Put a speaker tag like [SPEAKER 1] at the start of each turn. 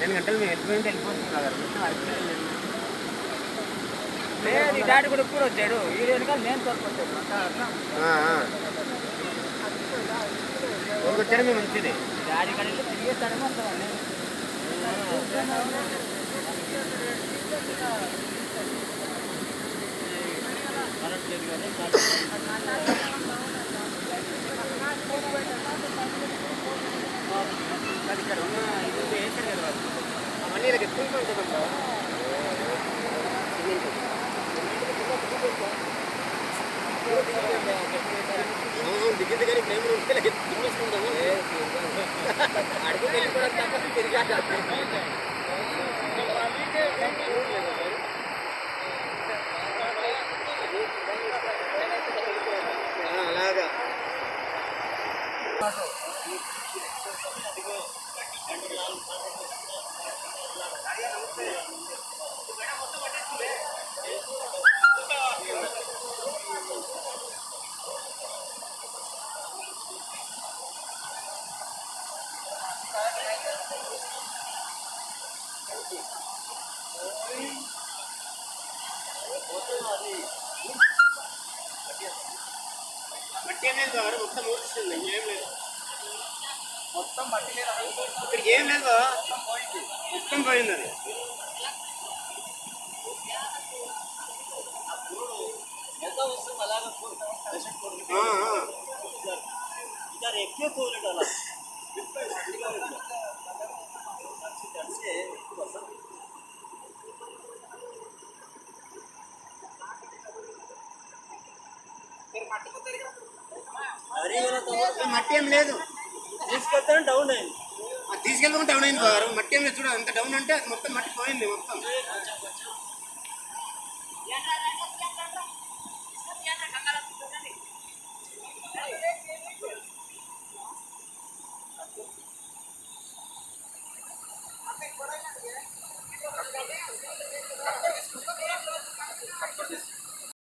[SPEAKER 1] పన్నెండు గంటలు మేము వెళ్ళిపోయింటే వెళ్ళిపోతున్నాం కదా.
[SPEAKER 2] లేదు డాడీ కూడా ఇప్పుడు వచ్చాడు? ఈ వెనకాల నేను తోడుకొచ్చాడు.
[SPEAKER 1] ఊరికి వచ్చాడమే మంచిది
[SPEAKER 2] డాడీ కడిగి తిరిగేస్తాడేమో
[SPEAKER 1] అది దిగింది కానీ ఏమి ఉంటే ఎత్తుకుంటుంటాము. అడుగుకి వెళ్ళిపోవడం తప్ప తిరిగాక. ఆ, అలాగా మట్టి ఏం లేదు బాబు, మొత్తం ఊరిస్తుంది ఏం లేదు.
[SPEAKER 2] మొత్తం మట్టి మీద
[SPEAKER 1] ఇక్కడికి ఏం లేదు. మొత్తం పోయింది. అది.
[SPEAKER 2] ఇద్దరు ఎక్కువ తోలేడు అలా
[SPEAKER 1] మట్టి ఏం లేదు.
[SPEAKER 2] తీసుకెళ్తాను డౌన్ అయింది.
[SPEAKER 1] అది తీసుకెళ్ళకుండా డౌన్ అయింది బాబు మట్టి ఏం లేదు చూడ ఎంత డౌన్ అంటే అది మొత్తం మట్టి పోయింది మొత్తం.